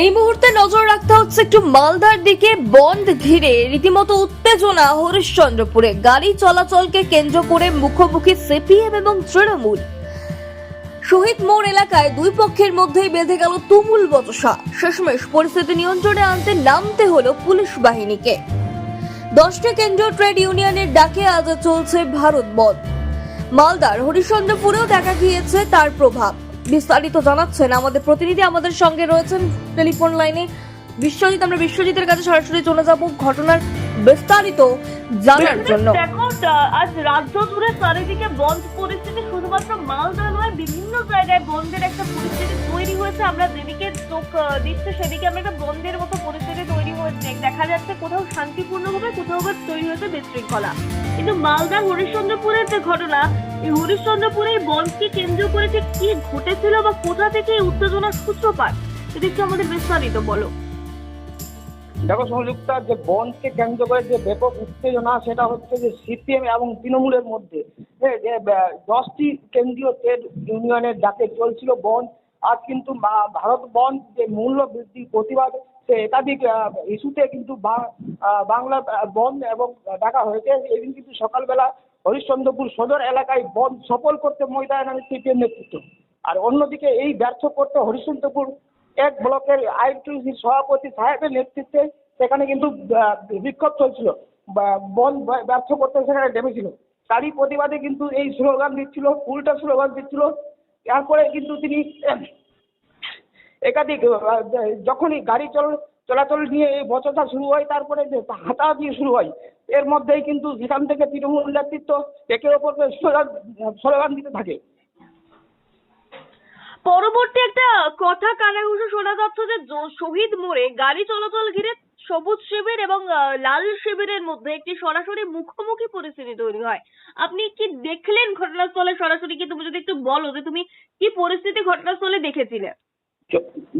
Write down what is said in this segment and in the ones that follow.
এই মুহূর্তে নজর রাখতে হচ্ছে একটু মালদার দিকে। বন্ধ ঘিরে রীতিমতো উত্তেজনা হরিশ্চন্দ্রপুরে। গাড়ি চলাচলকে কেন্দ্র করে মুখোমুখি সিপিএম এবং তৃণমূল। শহীদ মোড় এলাকায় দুই পক্ষের মধ্যেই বেঁধে গেল তুমুল বচসা। শেষমেশ পরিস্থিতি নিয়ন্ত্রণে আনতে নামতে হলো পুলিশ বাহিনীকে। দশটি কেন্দ্রীয় ট্রেড ইউনিয়নের ডাকে আজ চলছে ভারত বন্ধ। মালদার হরিশ্চন্দ্রপুরেও দেখা গিয়েছে তার প্রভাব। বিস্তারিত জানাচ্ছেন আমাদের প্রতিনিধি আমাদের সঙ্গে রয়েছেন টেলিফোন লাইনে বিশ্বজিৎ। আমরা বিশ্বজিতের কাছে সরাসরি চলে যাব। ঘটনার বিস্তারিত জানার জন্য। দেখো আজ রাজ্য জুড়ে চারিদিকে বন্ধ পরিস্থিতি শুধুমাত্র মালদা নয় বিভিন্ন জায়গায় বন্ধের একটা পরিস্থিতি তৈরি হয়েছে। আমরা যেদিকে চোখ দিচ্ছে সেদিকে আমরা একটা বন্ধের মতো পরিস্থিতি তৈরি হয়েছে। দেখা যাচ্ছে কোথাও শান্তিপূর্ণভাবে কোথাও তৈরি হয়েছে বিশৃঙ্খলা। কিন্তু মালদার হরিশ্চন্দ্রপুরের যে ঘটনা এই হরিশ্চন্দ্রপুরে এই বন্ধকে কেন্দ্র করে ঠিক কি ঘটেছিল বা কোথা থেকে এই উত্তেজনার সূত্রপাত একটু আমাদের বিস্তারিত বলো। দেখো সংযুক্তা যে বনকে কেন্দ্র করে যে ব্যাপক উত্তেজনা সেটা হচ্ছে যে সিপিএম এবং তৃণমূলের মধ্যে। হ্যাঁ, যে দশটি কেন্দ্রীয় ট্রেড ইউনিয়নের ডাকে চলছিল বন্ধ আজ কিন্তু ভারত বন্ধ যে মূল্য বৃদ্ধির প্রতিবাদ সে একাধিক ইস্যুতে কিন্তু বাংলা বন্ধ এবং ডাকা হয়েছে। এদিন কিন্তু সকালবেলা হরিশ্চন্দ্রপুর সদর এলাকায় বন্ধ সফল করতে ময়দানে নামে সিপিএম নেতৃত্ব। আর অন্যদিকে এই ব্যর্থ করতে হরিশ্চন্দ্রপুর এক ব্লকের আইটিউসির সভাপতি সাহেবের নেতৃত্বে সেখানে কিন্তু বিক্ষোভ চলছিল। বন্ধ ব্যর্থ করতে সেখানে নেমেছিল। তারই প্রতিবাদে কিন্তু এই স্লোগান দিচ্ছিল, উল্টা স্লোগান দিচ্ছিল। এরপরে কিন্তু তিনি একাধিক যখনই গাড়ি চল, চলাচল নিয়ে এই বচসা শুরু হয়, তারপরে যে হাতাহাতি শুরু হয়, এর মধ্যেই কিন্তু সেখান থেকে তৃণমূল নেতৃত্ব একে অপরকে স্লোগান স্লোগান দিতে থাকে। পরবর্তী একটা কথা কানে ঘুষে শোনা যাচ্ছে যে শহীদ মোড়ে গাড়ি চলাচল ঘিরে সবুজ শিবির এবং লাল শিবিরের মধ্যে একটি সরাসরি মুখোমুখি পরিস্থিতি তৈরি হয়। আপনি কি দেখলেন ঘটনাস্থলে সরাসরি? কি তুমি যদি একটু বলো যে তুমি কি পরিস্থিতি ঘটনাস্থলে দেখেছিলে?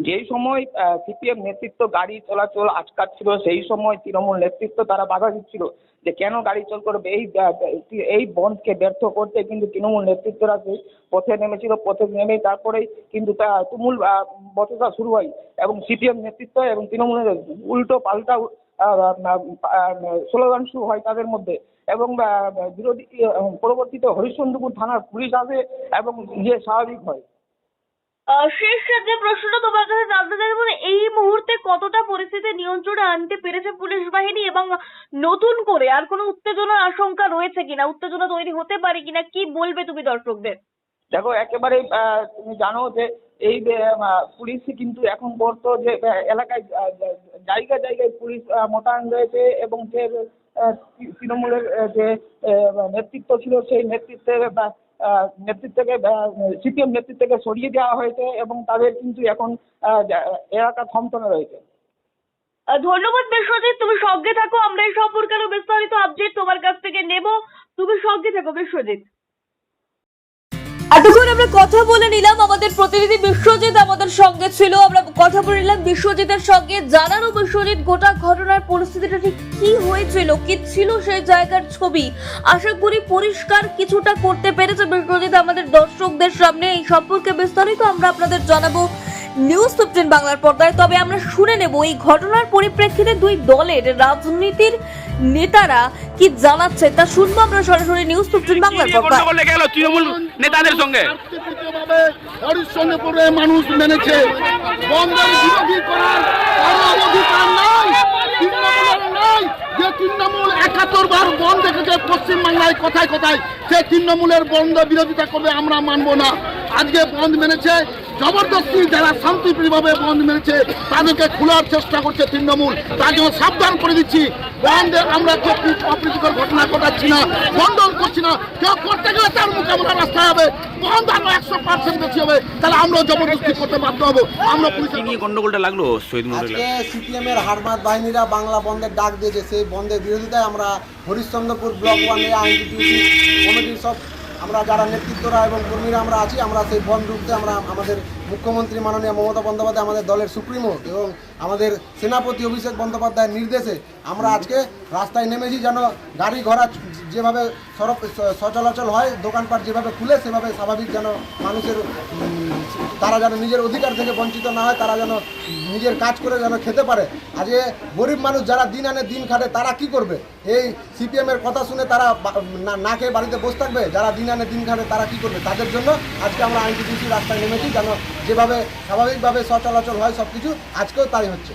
যেই সময় সিপিএম নেতৃত্ব গাড়ি চলাচল আটকাচ্ছিল, সেই সময় তৃণমূল নেতৃত্ব তারা বাধা দিচ্ছিল যে কেন গাড়ি চল করবে, এই এই বন্ধকে ব্যর্থ করতে কিন্তু তৃণমূল নেতৃত্বরা সেই পথে নেমেছিল, পথে নেমে তারপরেই কিন্তু তা তুমুল বচসা শুরু হয় এবং সিপিএম নেতৃত্ব এবং তৃণমূলের উল্টো পাল্টা স্লোগান শুরু হয় তাদের মধ্যে এবং বিরোধী, পরবর্তীতে হরিশ্চন্দ্রপুর থানার পুলিশ আসে এবং ইয়ে স্বাভাবিক হয়। শেষ যে প্রশ্নটা তোমার কাছে জানতে চাইব যে এই মুহূর্তে কতটা পরিস্থিতি নিয়ন্ত্রণে আনতে পেরেছে পুলিশ বাহিনী এবং নতুন করে আর কোনো উত্তেজনার আশঙ্কা রয়েছে কিনা? উত্তেজনা তৈরি হতে পারে কিনা? কি বলবে তুমি দর্শকদের? দেখো একেবারে তুমি জানো যে এই পুলিশ কিন্তু এখন বর্ত যে এলাকায় আহ, জায়গায় পুলিশ মোতায়েন রয়েছে এবং যে তৃণমূলের যে নেতৃত্ব ছিল সেই নেতৃত্বের নেতৃত্বকে সিপিএম নেতৃত্বকে সরিয়ে দেওয়া হয়েছে এবং তাদের কিন্তু এখন এলাকা থমথমে রয়েছে। ধন্যবাদ বিশ্বজিৎ তুমি সঙ্গে থাকো, আমরা এই সম্পর্কে আরও বিস্তারিত আপডেট তোমার কাছ থেকে নেব। তুমি সঙ্গে থাকো বিশ্বজিৎ এতক্ষণ আমরা কথা বলে নিলাম আমাদের প্রতিনিধি বিশ্বজিৎ আমাদের সঙ্গে ছিল। আমরা কথা বলে নিলাম বিশ্বজিতের সঙ্গে। জানানো বিশ্বজিৎ, গোটা ঘটনার পরিস্থিতিটা ঠিক কি হয়েছিল, কি ছিল সেই জায়গার ছবি? আশা করি পরিষ্কার কিছুটা করতে পেরেছে বিশ্বজিৎ আমাদের দর্শকদের সামনে। এই সম্পর্কে বিস্তারিত আমরা আপনাদের জানাব। নিউজ ফিফটিন বাংলার পর্দায়। তবে আমরা শুনে নেব এই ঘটনার পরিপ্রেক্ষিতে দুই দলের রাজনীতির নেতারা কি জানাচ্ছে তা শুনব আমরা সরাসরি নিউজ ফিফটিন বাংলার পর্দায়। গেল তৃণমূল নেতাদের সঙ্গে। হরিশ্চন্দ্রপুরে মানুষ মেনেছে। বন্ধের বিরোধী করার অধিকার নাই। যে তৃণমূল একাত্তর বার বন্ধ দেখেছে পশ্চিমবাংলায় কোথায় কোথায় সে তৃণমূলের বন্ধ বিরোধিতা করবে আমরা মানবো না। আজকে বন্ধ মেনেছে। জবরদস্তি যারা শান্তিপ্রিয়ভাবে বন্ধ মেনেছে তাদেরকে খোলার চেষ্টা করছে তৃণমূল। তার জন্য সাবধান করে দিচ্ছি। বন্ধে আমরা কেউ অপ্রীতিকর ঘটনা ঘটাচ্ছি না বন্ধন করছি না কেউ করতে গেলে তার মোকাবেলা রাস্তায় হবে। বন্ধ আরও একশো পার্সেন্ট বেশি হবে। তাহলে আমরাও জবরদস্তি করতে বাধ্য হব। আমরা পুলিশের নিয়ে গন্ডগোলটা লাগল শহীদ মোড়ে আজকে সিপিএম এর হারমাত বাহিনীরা বাংলা বন্ধের ডাক দিয়েছে। সেই বন্ধের বিরোধিতায় আমরা হরিশ্চন্দ্রপুর ব্লক ওয়ানের আইনটিটিউসি কমিটির সব আমরা যারা নেতৃত্বরা এবং কর্মীরা আমরা আছি আমরা সেই রুখতে আমরা আমাদের মুখ্যমন্ত্রী মাননীয় মমতা বন্দ্যোপাধ্যায় আমাদের দলের সুপ্রিমো এবং আমাদের সেনাপতি অভিষেক বন্দ্যোপাধ্যায়ের নির্দেশে আমরা আজকে রাস্তায় নেমেছি যেন গাড়ি ঘোড়া যেভাবে সড়ক সচলাচল হয়, দোকানপাট যেভাবে খুলে সেভাবে স্বাভাবিক যেন মানুষের তারা যেন নিজের অধিকার থেকে বঞ্চিত না হয়, তারা যেন নিজের কাজ করে যেন খেতে পারে। আজকে গরিব মানুষ যারা দিন আনে দিন খাটে, তারা কি করবে? এই সিপিএমের কথা শুনে তারা না- খেয়ে বাড়িতে বসে থাকবে? যারা দিন আনে দিন খাটে, তারা কি করবে? তাদের জন্য আজকে আমরা আইনটিডিসি রাস্তায় নেমেছি যেন যেভাবে স্বাভাবিকভাবে সচলাচল হয় সব কিছু আজকেও তাই হচ্ছে।